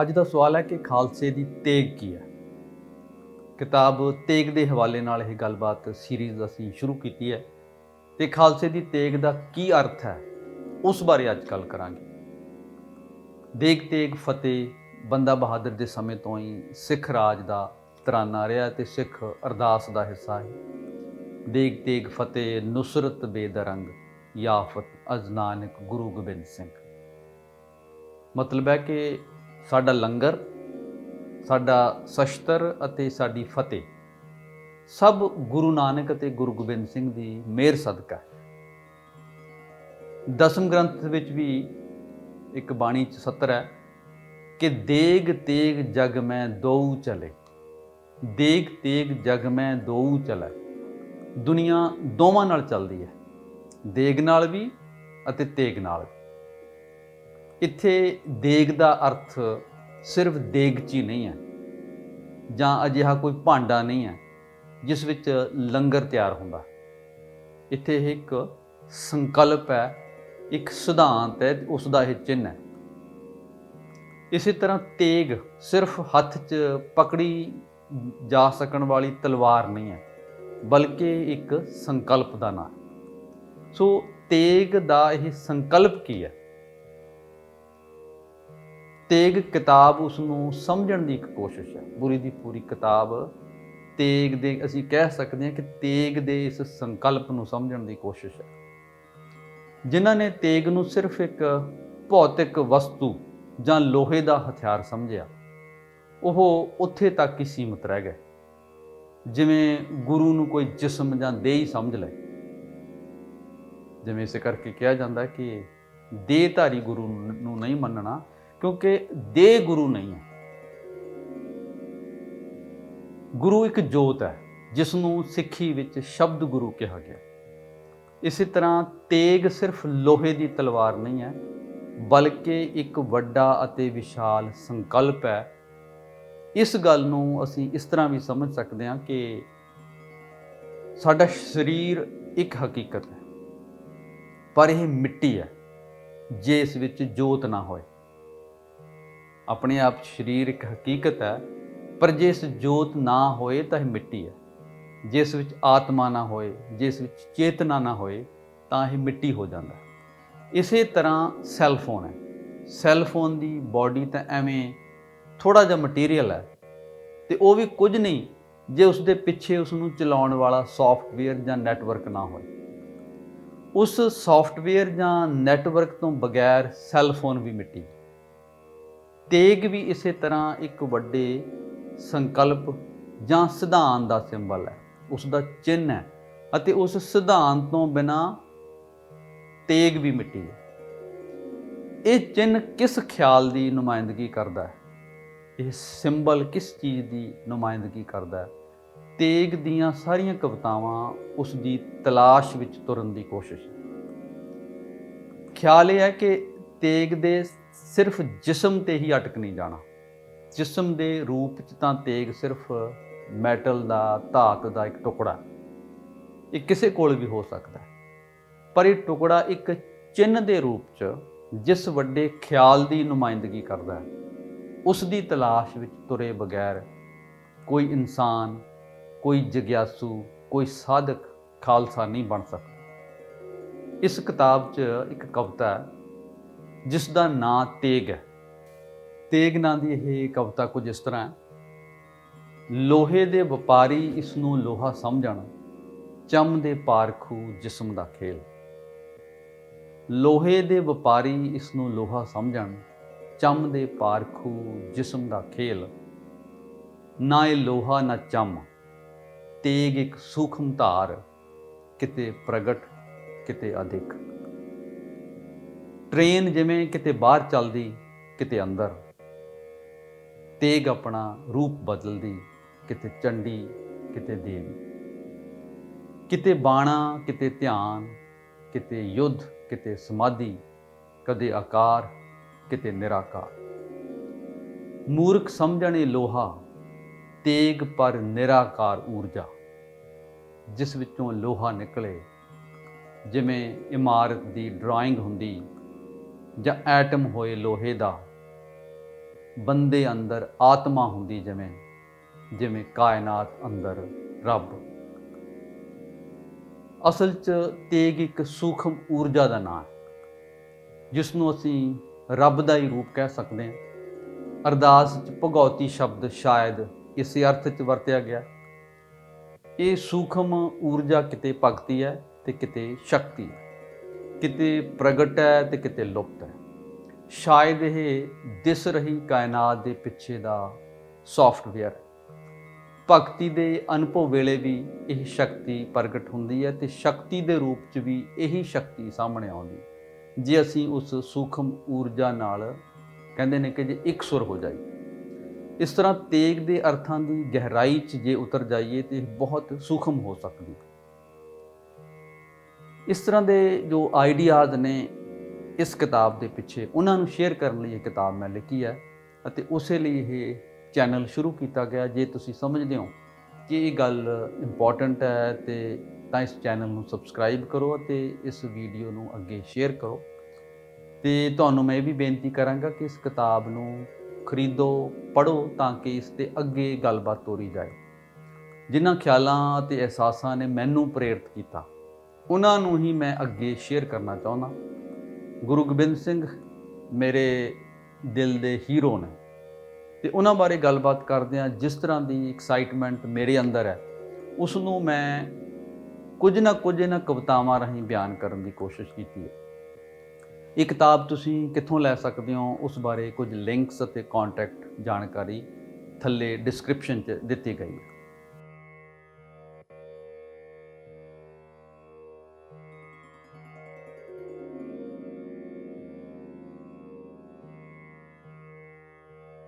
ਅੱਜ ਦਾ ਸਵਾਲ ਹੈ ਕਿ ਖਾਲਸੇ ਦੀ ਤੇਗ ਕੀ ਹੈ? ਕਿਤਾਬ ਤੇਗ ਦੇ ਹਵਾਲੇ ਨਾਲ ਇਹ ਗੱਲਬਾਤ ਸੀਰੀਜ਼ ਅਸੀਂ ਸ਼ੁਰੂ ਕੀਤੀ ਹੈ ਤੇ ਖਾਲਸੇ ਦੀ ਤੇਗ ਦਾ ਕੀ ਅਰਥ ਹੈ ਉਸ ਬਾਰੇ ਅੱਜ ਗੱਲ ਕਰਾਂਗੇ। ਦੇਗ ਤੇਗ ਫਤਿਹ ਬੰਦਾ ਬਹਾਦਰ ਦੇ ਸਮੇਂ ਤੋਂ ਹੀ ਸਿੱਖ ਰਾਜ ਦਾ ਤਰਾਨਾ ਰਿਹਾ ਤੇ ਸਿੱਖ ਅਰਦਾਸ ਦਾ ਹਿੱਸਾ ਹੈ। ਦੇਗ ਤੇਗ ਫਤਿਹ ਨੁਸਰਤ ਬੇਦਰੰਗ ਯਾਫਤ ਅਜ਼ਨਾਨਕ ਗੁਰੂ ਗੋਬਿੰਦ ਸਿੰਘ। ਮਤਲਬ ਹੈ ਕਿ ਸਾਡਾ ਲੰਗਰ, ਸਾਡਾ ਸ਼ਸਤਰ ਅਤੇ ਸਾਡੀ ਫਤਿਹ। ਸਭ ਗੁਰੂ ਨਾਨਕ ਅਤੇ ਗੁਰੂ ਗੋਬਿੰਦ ਸਿੰਘ ਦੀ ਮਿਹਰ ਸਦਕਾ ਹੈ। ਦਸਮ ਗ੍ਰੰਥ ਵਿੱਚ ਵੀ ਇੱਕ ਬਾਣੀ ਚ ਸਤਰ ਹੈ ਕਿ ਦੇਗ ਤੇਗ ਜਗ ਮੈਂ ਦੋਉ ਚਲੇ। ਦੇਗ ਤੇਗ ਜਗ ਮੈਂ ਦੋਉ ਚਲੇ। ਦੁਨੀਆ ਦੋਵਾਂ ਨਾਲ ਚੱਲਦੀ ਹੈ। ਦੇਗ ਨਾਲ ਵੀ ਅਤੇ ਤੇਗ ਨਾਲ ਵੀ। ਇੱਥੇ ਦੇਗ ਦਾ ਅਰਥ ਸਿਰਫ ਦੇਗਚੀ ਨਹੀਂ ਹੈ, ਜਾਂ ਅਜਿਹਾ ਕੋਈ ਭਾਂਡਾ ਨਹੀਂ ਹੈ ਜਿਸ ਵਿੱਚ ਲੰਗਰ ਤਿਆਰ ਹੁੰਦਾ। ਇੱਥੇ ਇਹ ਇੱਕ ਸੰਕਲਪ ਹੈ, ਇੱਕ ਸਿਧਾਂਤ ਹੈ ਉਸ ਦਾ ਇਹ ਚਿੰਨ੍ਹ ਹੈ। ਇਸੇ ਤਰ੍ਹਾਂ ਤੇਗ ਸਿਰਫ ਹੱਥ 'ਚ ਪਕੜੀ ਜਾ ਸਕਣ ਵਾਲੀ ਤਲਵਾਰ ਨਹੀਂ ਹੈ, ਬਲਕਿ ਇੱਕ ਸੰਕਲਪ ਦਾ ਨਾਮ ਸੋ ਤੇਗ ਦਾ ਇਹ ਸੰਕਲਪ ਕੀ ਹੈ? ਤੇਗ ਕਿਤਾਬ ਉਸ ਨੂੰ ਸਮਝਣ ਦੀ ਇੱਕ ਕੋਸ਼ਿਸ਼ ਹੈ। ਪੂਰੀ ਦੀ ਪੂਰੀ ਕਿਤਾਬ ਤੇਗ ਦੇ, ਅਸੀਂ ਕਹਿ ਸਕਦੇ ਹਾਂ ਕਿ ਤੇਗ ਦੇ ਇਸ ਸੰਕਲਪ ਨੂੰ ਸਮਝਣ ਦੀ ਕੋਸ਼ਿਸ਼ ਹੈ। ਜਿਨ੍ਹਾਂ ਨੇ ਤੇਗ ਨੂੰ ਸਿਰਫ ਇੱਕ ਭੌਤਿਕ ਵਸਤੂ ਜਾਂ ਲੋਹੇ ਦਾ ਹਥਿਆਰ ਸਮਝਿਆ, ਉਹ ਉੱਥੇ ਤੱਕ ਹੀ ਸੀਮਤ ਰਹਿ ਗਏ। ਜਿਵੇਂ ਗੁਰੂ ਨੂੰ ਕੋਈ ਜਿਸਮ ਜਾਂ ਦੇਹ ਸਮਝ ਲੈ ਜਿਵੇਂ ਇਸੇ ਕਰਕੇ ਕਿਹਾ ਜਾਂਦਾ ਕਿ ਦੇਹਧਾਰੀ ਗੁਰੂ ਨੂੰ ਨਹੀਂ ਮੰਨਣਾ ਕਿਉਂਕਿ ਦੇ ਗੁਰੂ ਨਹੀਂ ਹੈ। ਗੁਰੂ ਇੱਕ ਜੋਤ ਹੈ ਜਿਸ ਨੂੰ ਸਿੱਖੀ ਵਿੱਚ ਸ਼ਬਦ ਗੁਰੂ ਕਿਹਾ ਗਿਆ। ਇਸੇ ਤਰ੍ਹਾਂ ਤੇਗ ਸਿਰਫ ਲੋਹੇ ਦੀ ਤਲਵਾਰ ਨਹੀਂ ਹੈ, ਬਲਕਿ ਇੱਕ ਵੱਡਾ ਅਤੇ ਵਿਸ਼ਾਲ ਸੰਕਲਪ ਹੈ। ਇਸ ਗੱਲ ਨੂੰ ਅਸੀਂ ਇਸ ਤਰ੍ਹਾਂ ਵੀ ਸਮਝ ਸਕਦੇ ਹਾਂ ਕਿ ਸਾਡਾ ਸਰੀਰ ਇੱਕ ਹਕੀਕਤ ਹੈ, ਪਰ ਇਹ ਮਿੱਟੀ ਹੈ, ਜੇ ਇਸ ਵਿੱਚ ਜੋਤ ਨਾ ਹੋਏ। ਆਪਣੇ ਆਪ 'ਚ ਸਰੀਰ ਇੱਕ ਹਕੀਕਤ ਹੈ, ਪਰ ਜੇ ਇਸ ਜੋਤ ਨਾ ਹੋਏ ਤਾਂ ਇਹ ਮਿੱਟੀ ਹੈ। ਜਿਸ ਵਿੱਚ ਆਤਮਾ ਨਾ ਹੋਏ ਜਿਸ ਵਿੱਚ ਚੇਤਨਾ ਨਾ ਹੋਏ, ਤਾਂ ਇਹ ਮਿੱਟੀ ਹੋ ਜਾਂਦਾ ਇਸੇ ਤਰ੍ਹਾਂ ਸੈੱਲ ਫੋਨ ਹੈ। ਸੈੱਲ ਫੋਨ ਦੀ ਬਾਡੀ ਤਾਂ ਐਵੇਂ ਥੋੜਾ ਜਿਹਾ ਮਟੀਰੀਅਲ ਹੈ ਤੇ ਉਹ ਵੀ ਕੁਝ ਨਹੀਂ ਜੇ ਉਸ ਦੇ ਪਿੱਛੇ ਉਸ ਨੂੰ ਚਲਾਉਣ ਵਾਲਾ ਸੌਫਟਵੇਅਰ ਜਾਂ ਨੈਟਵਰਕ ਨਾ ਹੋਵੇ ਉਸ ਸੌਫਟਵੇਅਰ ਜਾਂ ਨੈਟਵਰਕ ਤੋਂ ਬਗੈਰ ਸੈੱਲ ਫੋਨ ਵੀ ਮਿੱਟੀ ਤੇਗ ਵੀ ਇਸੇ ਤਰ੍ਹਾਂ ਇੱਕ ਵੱਡੇ ਸੰਕਲਪ ਜਾਂ ਸਿਧਾਂਤ ਦਾ ਸਿੰਬਲ ਹੈ। ਉਸ ਦਾ ਚਿੰਨ੍ਹ ਹੈ ਅਤੇ ਉਸ ਸਿਧਾਂਤ ਤੋਂ ਬਿਨਾ ਤੇਗ ਵੀ ਮਿੱਟੀ ਹੈ। ਇਹ ਚਿੰਨ੍ਹ ਕਿਸ ਖਿਆਲ ਦੀ ਨੁਮਾਇੰਦਗੀ ਕਰਦਾ ਹੈ? ਇਹ ਸਿੰਬਲ ਕਿਸ ਚੀਜ਼ ਦੀ ਨੁਮਾਇੰਦਗੀ ਕਰਦਾ ਹੈ? ਤੇਗ ਦੀਆਂ ਸਾਰੀਆਂ ਕਵਿਤਾਵਾਂ ਉਸ ਦੀ ਤਲਾਸ਼ ਵਿੱਚ ਤੁਰਨ ਦੀ ਕੋਸ਼ਿਸ਼ ਖਿਆਲ ਇਹ ਹੈ ਕਿ ਤੇਗ ਦੇ ਸਿਰਫ ਜਿਸਮ ਤੇ ਹੀ ਅਟਕ ਨਹੀਂ ਜਾਣਾ। ਜਿਸਮ ਦੇ ਰੂਪ ਚ ਤਾਂ ਤੇਗ ਸਿਰਫ ਮੈਟਲ ਦਾ, ਧਾਤ ਦਾ ਇੱਕ ਟੁਕੜਾ ਇਹ ਕਿਸੇ ਕੋਲ ਵੀ ਹੋ ਸਕਦਾ ਹੈ। ਪਰ ਇਹ ਟੁਕੜਾ ਇੱਕ ਚਿੰਨ੍ਹ ਦੇ ਰੂਪ ਚ ਜਿਸ ਵੱਡੇ ਖਿਆਲ ਦੀ ਨੁਮਾਇੰਦਗੀ ਕਰਦਾ ਹੈ, ਉਸ ਦੀ ਤਲਾਸ਼ ਵਿੱਚ ਤੁਰੇ ਬਗੈਰ ਕੋਈ ਇਨਸਾਨ, ਕੋਈ ਜਗਿਆਸੂ, ਕੋਈ ਸਾਧਕ ਖਾਲਸਾ ਨਹੀਂ ਬਣ ਸਕਦਾ। ਇਸ ਕਿਤਾਬ 'ਚ ਇੱਕ ਕਵਿਤਾ ਹੈ ਜਿਸ ਦਾ ਨਾਂ ਤੇਗ ਹੈ। ਤੇਗ ਨਾਂ ਦੀ ਇਹ ਕਵਿਤਾ ਕੁਝ ਇਸ ਤਰ੍ਹਾਂ ਹੈ। ਲੋਹੇ ਦੇ ਵਪਾਰੀ ਇਸ ਨੂੰ ਲੋਹਾ ਸਮਝਣ, ਚਮ ਦੇ ਪਾਰਖੂ ਜਿਸਮ ਦਾ ਖੇਲ। ਲੋਹੇ ਦੇ ਵਪਾਰੀ ਇਸ ਨੂੰ ਲੋਹਾ ਸਮਝਣ, ਚਮ ਦੇ ਪਾਰਖੂ ਜਿਸਮ ਦਾ ਖੇਲ। ਨਾ ਇਹ ਲੋਹਾ, ਨਾ ਚਮ। ਤੇਗ ਇੱਕ ਸੂਖਮ ਧਾਰ, ਕਿਤੇ ਪ੍ਰਗਟ, ਕਿਤੇ ਅਧਿਕ। ਟ੍ਰੇਨ ਜਿਵੇਂ ਕਿਤੇ ਬਾਹਰ ਚੱਲਦੀ, ਕਿਤੇ ਅੰਦਰ। ਤੇਗ ਆਪਣਾ ਰੂਪ ਬਦਲਦੀ, ਕਿਤੇ ਚੰਡੀ, ਕਿਤੇ ਦੇਵੀ। ਕਿਤੇ ਬਾਣਾ, ਕਿਤੇ ਧਿਆਨ, ਕਿਤੇ ਯੁੱਧ, ਕਿਤੇ ਸਮਾਧੀ, ਕਦੇ ਆਕਾਰ, ਕਿਤੇ ਨਿਰਾਕਾਰ। ਮੂਰਖ ਸਮਝਣੇ ਲੋਹਾ, ਤੇਗ ਪਰ ਨਿਰਾਕਾਰ ਊਰਜਾ, ਜਿਸ ਵਿੱਚੋਂ ਲੋਹਾ ਨਿਕਲੇ, ਜਿਵੇਂ ਇਮਾਰਤ ਦੀ ਡਰਾਇੰਗ ਹੁੰਦੀ ਜਾਂ ਐਟਮ ਹੋਏ ਲੋਹੇ ਦਾ, ਬੰਦੇ ਅੰਦਰ ਆਤਮਾ ਹੁੰਦੀ ਜਿਵੇਂ ਜਿਵੇਂ ਕਾਇਨਾਤ ਅੰਦਰ ਰੱਬ। ਅਸਲ 'ਚ ਤੇਗ ਇੱਕ ਸੂਖਮ ਊਰਜਾ ਦਾ ਨਾਮ ਹੈ ਜਿਸ ਨੂੰ ਅਸੀਂ ਰੱਬ ਦਾ ਹੀ ਰੂਪ ਕਹਿ ਸਕਦੇ ਹਾਂ। ਅਰਦਾਸ 'ਚ ਭਗਉਤੀ ਸ਼ਬਦ ਸ਼ਾਇਦ ਇਸੇ ਅਰਥ 'ਚ ਵਰਤਿਆ ਗਿਆ। ਇਹ ਸੂਖਮ ਊਰਜਾ ਕਿਤੇ ਭਗਤੀ ਹੈ ਤੇ ਕਿਤੇ ਸ਼ਕਤੀ ਹੈ। ਕਿਤੇ ਪ੍ਰਗਟ ਹੈ ਤੇ ਕਿਤੇ ਲੁਪਤ ਹੈ। ਸ਼ਾਇਦ ਇਹ ਦਿਸ ਰਹੀ ਕਾਇਨਾਤ ਦੇ ਪਿੱਛੇ ਦਾ ਸੌਫਟਵੇਅਰ ਭਗਤੀ ਦੇ ਅਨੁਭਵ ਵੇਲੇ ਵੀ ਇਹ ਸ਼ਕਤੀ ਪ੍ਰਗਟ ਹੁੰਦੀ ਹੈ ਤੇ ਸ਼ਕਤੀ ਦੇ ਰੂਪ 'ਚ ਵੀ ਇਹੀ ਸ਼ਕਤੀ ਸਾਹਮਣੇ ਆਉਂਦੀ। ਜੇ ਅਸੀਂ ਉਸ ਸੂਖਮ ਊਰਜਾ ਨਾਲ ਕਹਿੰਦੇ ਨੇ ਕਿ ਜੇ ਇੱਕ ਸੁਰ ਹੋ ਜਾਈਏ ਇਸ ਤਰ੍ਹਾਂ ਤੇਗ ਦੇ ਅਰਥਾਂ ਦੀ ਗਹਿਰਾਈ 'ਚ ਜੇ ਉਤਰ ਜਾਈਏ ਤੇ ਬਹੁਤ ਸੂਖਮ ਹੋ ਸਕਦੀ। ਹੈ ਇਸ ਤਰ੍ਹਾਂ ਦੇ ਜੋ ਆਈਡੀਆਜ਼ ਨੇ ਇਸ ਕਿਤਾਬ ਦੇ ਪਿੱਛੇ, ਉਹਨਾਂ ਨੂੰ ਸ਼ੇਅਰ ਕਰਨ ਲਈ ਇਹ ਕਿਤਾਬ ਮੈਂ ਲਿਖੀ ਹੈ ਅਤੇ ਉਸੇ ਲਈ ਇਹ ਚੈਨਲ ਸ਼ੁਰੂ ਕੀਤਾ ਗਿਆ, ਜੇ ਤੁਸੀਂ ਸਮਝਦੇ ਹੋ ਕਿ ਇਹ ਗੱਲ ਇੰਪੋਰਟੈਂਟ ਹੈ ਤੇ ਤਾਂ ਇਸ ਚੈਨਲ ਨੂੰ ਸਬਸਕ੍ਰਾਈਬ ਕਰੋ ਅਤੇ ਇਸ ਵੀਡੀਓ ਨੂੰ ਅੱਗੇ ਸ਼ੇਅਰ ਕਰੋ। ਤੇ ਤੁਹਾਨੂੰ ਮੈਂ ਇਹ ਵੀ ਬੇਨਤੀ ਕਰਾਂਗਾ ਕਿ ਇਸ ਕਿਤਾਬ ਨੂੰ ਖਰੀਦੋ, ਪੜ੍ਹੋ ਤਾਂ ਕਿ ਇਸ ਤੇ ਅੱਗੇ ਗੱਲਬਾਤ ਤੋਰੀ ਜਾਏ। ਜਿਨ੍ਹਾਂ ਖਿਆਲਾਂ ਅਤੇ ਅਹਿਸਾਸਾਂ ਨੇ ਮੈਨੂੰ ਪ੍ਰੇਰਿਤ ਕੀਤਾ ਉਹਨਾਂ ਨੂੰ ਹੀ ਮੈਂ ਅੱਗੇ ਸ਼ੇਅਰ ਕਰਨਾ ਚਾਹੁੰਦਾ। ਗੁਰੂ ਗੋਬਿੰਦ ਸਿੰਘ ਮੇਰੇ ਦਿਲ ਦੇ ਹੀਰੋ ਨੇ। ਤੇ ਉਹਨਾਂ ਬਾਰੇ ਗੱਲਬਾਤ ਕਰਦੇ ਹਾਂ ਜਿਸ ਤਰ੍ਹਾਂ ਦੀ ਐਕਸਾਈਟਮੈਂਟ ਮੇਰੇ ਅੰਦਰ ਹੈ ਉਸ ਨੂੰ ਮੈਂ ਕੁਝ ਨਾ ਕੁਝ ਇਹਨਾਂ ਕਵਿਤਾਵਾਂ ਰਾਹੀਂ ਬਿਆਨ ਕਰਨ ਦੀ ਕੋਸ਼ਿਸ਼ ਕੀਤੀ ਹੈ। ਇਹ ਕਿਤਾਬ ਤੁਸੀਂ ਕਿੱਥੋਂ ਲੈ ਸਕਦੇ ਹੋ ਉਸ ਬਾਰੇ ਕੁਝ ਲਿੰਕਸ ਅਤੇ ਕੰਟੈਕਟ ਜਾਣਕਾਰੀ ਥੱਲੇ ਡਿਸਕ੍ਰਿਪਸ਼ਨ 'ਚ ਦਿੱਤੀ ਗਈ ਹੈ।